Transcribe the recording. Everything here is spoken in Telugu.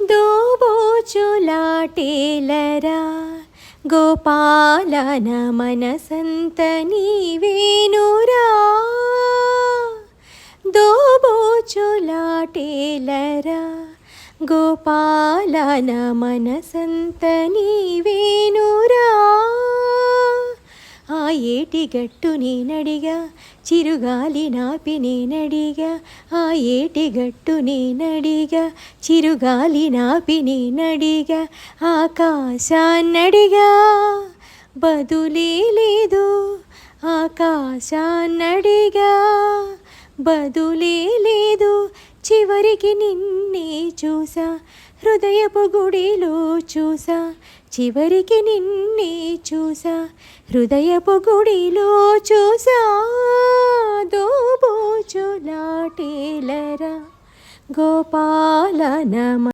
దోబోచులాటేలరా గోపాలన మనసంత నీవేనురా. దోబోచులాటేలరా గోపాలన మనసంత నీవే ఏటి గట్టు నేనడిగా? చిరుగాలి నాపి నేనడిగా? ఆ ఏటి గట్టు నేనడిగా? చిరుగాలి నాపి నేనడిగా? ఆకాశాన్నడిగా? బదులే లేదు. ఆకాశాన్నడిగా? బదులే లేదు. చివరికి నిన్నే చూసా. హృదయపు గుడిలో చూసా. చివరికి నిన్నే చూసా హృదయపు గుడిలో చూసా దోబోచులాటేలరా గోపాలనమ